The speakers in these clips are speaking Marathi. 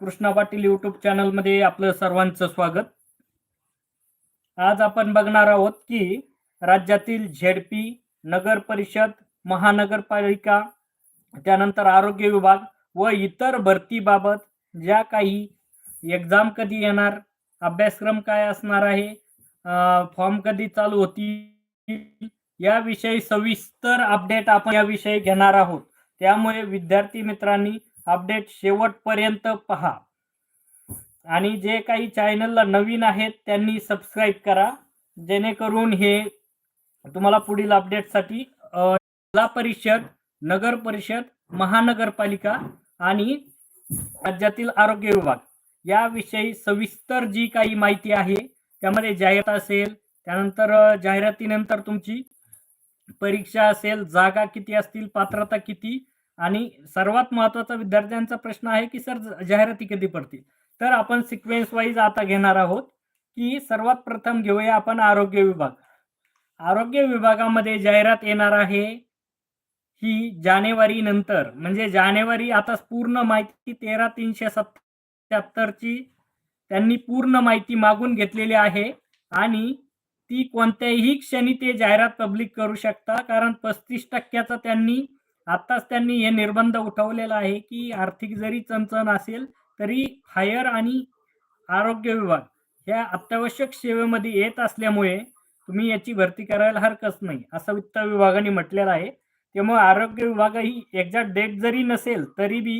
कृष्णा पाटील युट्यूब चॅनलमध्ये आपलं सर्वांचं स्वागत. आज आपण बघणार आहोत की राज्यातील झेडपी नगर परिषद महानगरपालिका त्यानंतर आरोग्य विभाग व इतर भरतीबाबत ज्या काही एक्झाम कधी येणार अभ्यासक्रम काय असणार आहे फॉर्म कधी चालू होतील याविषयी सविस्तर अपडेट आपण याविषयी घेणार आहोत. त्यामुळे विद्यार्थी मित्रांनी अपडेट शेवटपर्यंत पहा. आणि जे काही चॅनलला नवीन आहेत त्यांनी सबस्क्राईब करा. जेणेकरून हे तुम्हाला पुढील अपडेटसाठी जिल्हा परिषद नगर परिषद महानगरपालिका आणि राज्यातील आरोग्य विभाग याविषयी सविस्तर जी काही माहिती आहे त्यामध्ये जाहिरात असेल त्यानंतर जाहिरातीनंतर तुमची परीक्षा असेल जागा किती असतील पात्रता किती आणि सर्वात महत्त्वाचा विद्यार्थ्यांचा प्रश्न आहे की सर जाहिराती कधी पडतील? तर आपण सिक्वेन्स वाईज आता घेणार आहोत की सर्वात प्रथम घेऊया आपण आरोग्य विभाग. आरोग्य विभागामध्ये जाहिरात येणार आहे ही जानेवारी नंतर. म्हणजे जानेवारी आता पूर्ण माहिती तेरा तीनशे सत्याहत्तरची त्यांनी पूर्ण माहिती मागून घेतलेली आहे आणि ती कोणत्याही क्षणी ते जाहिरात पब्लिक करू शकता कारण पस्तीस टक्क्याचा त्यांनी आत्ताच त्यांनी हे निर्बंध उठवलेला आहे की आर्थिक जरी चणचण असेल तरी हायर आणि आरोग्य विभाग ह्या अत्यावश्यक सेवेमध्ये येत असल्यामुळे तुम्ही याची भरती करायला हरकत नाही असं वित्त विभागाने म्हटलेलं आहे. त्यामुळे आरोग्य विभाग ही एक्झॅक्ट डेट जरी नसेल तरी बी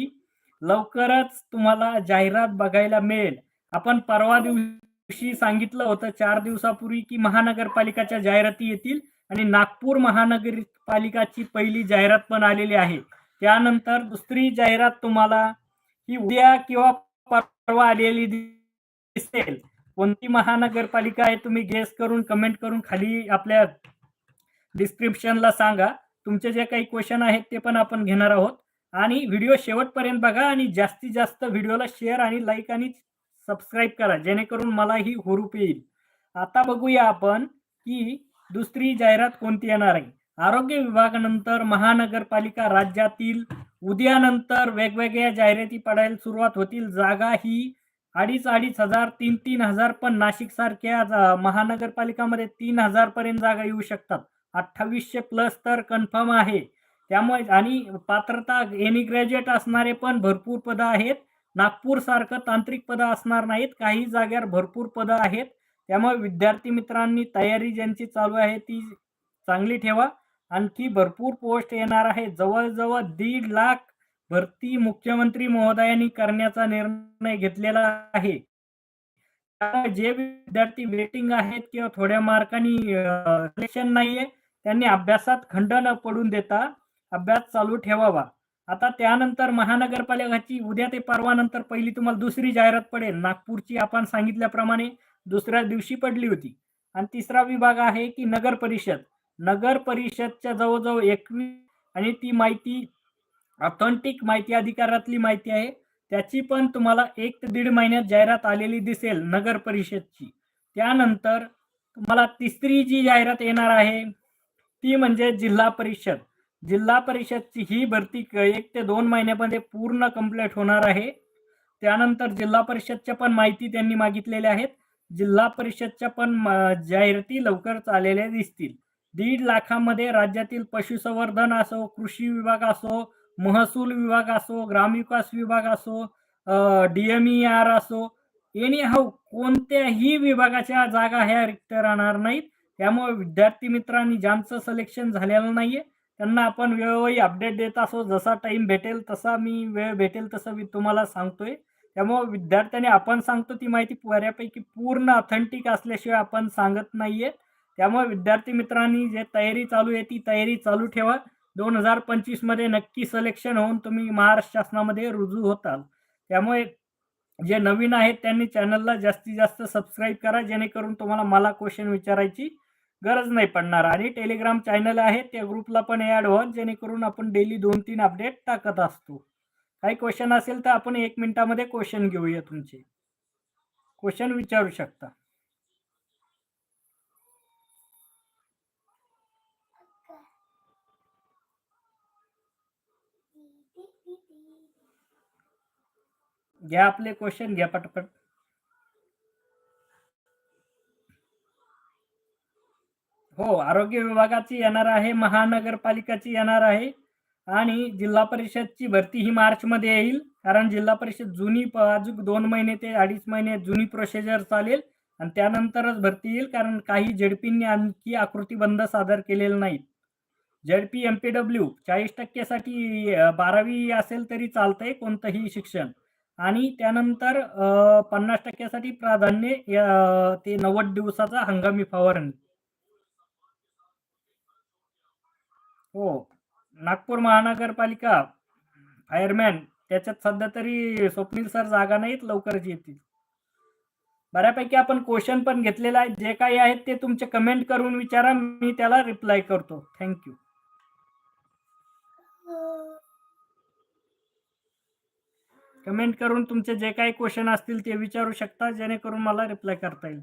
लवकरच तुम्हाला जाहिरात बघायला मिळेल. आपण परवा दिवशी सांगितलं होतं चार दिवसापूर्वी की महानगरपालिकाच्या जाहिराती येतील आणि नागपूर महानगरपालिकाची पहिली जाहिरात पण आलेली आहे. त्यानंतर दुसरी जाहिरात तुम्हाला ही उद्या किंवा परवा आलेली दिसेल. कोणती महानगरपालिका आहे तुम्ही गेस करून कमेंट करून खाली आपल्या डिस्क्रिप्शनला सांगा. तुमचे जे काही क्वेश्चन आहेत ते पण आपण घेणार आहोत. आणि व्हिडिओ शेवटपर्यंत बघा आणि जास्तीत जास्त व्हिडिओला शेअर आणि लाईक आणि सबस्क्राईब करा. जेणेकरून मला ही हुरूप येईल. आता बघूया आपण की दुसरी जाहिरात कोणती येणार आहे? आरोग्य विभागानंतर महानगरपालिका राज्यातील उद्यानंतर वेगवेगळ्या जाहिराती पडायला सुरुवात होतील. जागा ही अडीच अडीच हजार तीन तीन हजार पण नाशिक सारख्या जा- महानगरपालिकामध्ये तीन हजार पर्यंत जागा येऊ शकतात. अठ्ठावीसशे प्लस तर कन्फर्म आहे. त्यामुळे आणि पात्रता एनी ग्रॅज्युएट असणारे पण भरपूर पदं आहेत. नागपूर सारखं तांत्रिक पदं असणार नाहीत. काही जाग्यावर भरपूर पदं आहेत. त्यामुळे विद्यार्थी मित्रांनी तयारी ज्यांची चालू आहे ती चांगली ठेवा. आणखी भरपूर पोस्ट येणार आहे. जवळजवळ दीड लाख भरती मुख्यमंत्री महोदयांनी करण्याचा निर्णय घेतलेला आहे. जे विद्यार्थी वेटिंग आहेत किंवा थोड्या मार्कांनी सिलेक्शन नाहीये त्यांनी अभ्यासात खंड न पडून देता अभ्यास चालू ठेवावा. आता त्यानंतर महानगरपालिकाची उद्या ते परवा नंतर पहिली तुम्हाला दुसरी जाहिरात पडेल. नागपूरची आपण सांगितल्याप्रमाणे दुसऱ्या दिवशी पडली होती. आणि तिसरा विभाग आहे की नगर परिषद. नगर परिषदच्या जवळजवळ एकवीस आणि ती माहिती ऑथेंटिक माहिती अधिकारातली माहिती आहे. त्याची पण तुम्हाला एक ते दीड महिन्यात जाहिरात आलेली दिसेल नगर परिषदची. त्यानंतर तुम्हाला तिसरी जी जाहिरात येणार आहे ती म्हणजे जिल्हा परिषद. जिल्हा परिषदची ही भरती क- एक ते दोन महिन्यामध्ये पूर्ण कंप्लीट होणार आहे. त्यानंतर जिल्हा परिषदच्या पण माहिती त्यांनी मागितलेल्या आहेत. जिल्हा परिषदच्या पण म- जाहिराती लवकरच आलेल्या दिसतील. दीड लाखामध्ये राज्यातील पशुसंवर्धन असो कृषी विभाग असो महसूल विभाग असो ग्रामविकास विभाग असो डी एम ई आर असो एनी हाऊ कोणत्याही विभागाच्या जागा ह्या रिक्त राहणार नाहीत. त्यामुळे विद्यार्थी मित्रांनी ज्यांचं सिलेक्शन झालेलं नाहीये त्यांना आपण वेळोवेळी अपडेट देत असो. जसा टाइम भेटेल तसा मी वेळ भेटेल तसं मी तुम्हाला सांगतोय. त्यामुळे विद्यार्थ्यांनी आपण सांगतो ती माहिती बऱ्यापैकी पूर्ण ऑथेंटिक असल्याशिवाय आपण सांगत नाहीये. त्यामुळे विद्यार्थी मित्रांनी जे तयारी चालू आहे ती तयारी चालू ठेवा. दोन हजार पंचवीसमध्ये नक्की सिलेक्शन होऊन तुम्ही महाराष्ट्र शासनामध्ये रुजू होताल. त्यामुळे जे नवीन आहेत त्यांनी चॅनलला जास्तीत जास्त सबस्क्राईब करा जेणेकरून तुम्हाला मला क्वेश्चन विचारायची गरज नाही पडणार. आणि टेलिग्राम चॅनल आहे त्या ग्रुपला पण ॲड व्हा जेणेकरून आपण डेली दोन तीन अपडेट टाकत असतो. काही क्वेश्चन असेल तर आपण एक मिनिटामध्ये क्वेश्चन घेऊया तुमचे. क्वेश्चन विचारू शकता. घ्या आपले क्वेश्चन घ्या पटपट. हो आरोग्य विभागाची येणार आहे महानगरपालिकाची येणार आहे. आणि जिल्हा परिषदची भरती ही मार्चमध्ये येईल. कारण जिल्हा परिषद जुनी अजून दोन महिने ते अडीच महिने जुनी प्रोसिजर चालेल. आणि त्यानंतरच भरती येईल. कारण काही जेडपींनी आणखी आकृतीबंध सादर केलेलं नाही जेडपी एम पी डब्ल्यू चाळीस टक्केसाठी बारावी असेल तरी चालतंय कोणतंही शिक्षण. आणि त्यानंतर पन्नास टक्क्यासाठी प्राधान्य ते नव्वद दिवसाचा हंगामी फवारणी. हो. नागपूर महानगरपालिका फायरमॅन त्याच्यात सध्या तरी स्वप्नील सर जागा नाहीत लवकरच येतील. बऱ्यापैकी आपण क्वेश्चन पण घेतलेला आहे. जे काही आहेत ते तुमचे कमेंट करून विचारा मी त्याला रिप्लाय करतो. थँक्यू कमेंट करून तुमचे जे काही क्वेश्चन असतील ते विचारू शकता जेणेकरून मला रिप्लाय करता येईल.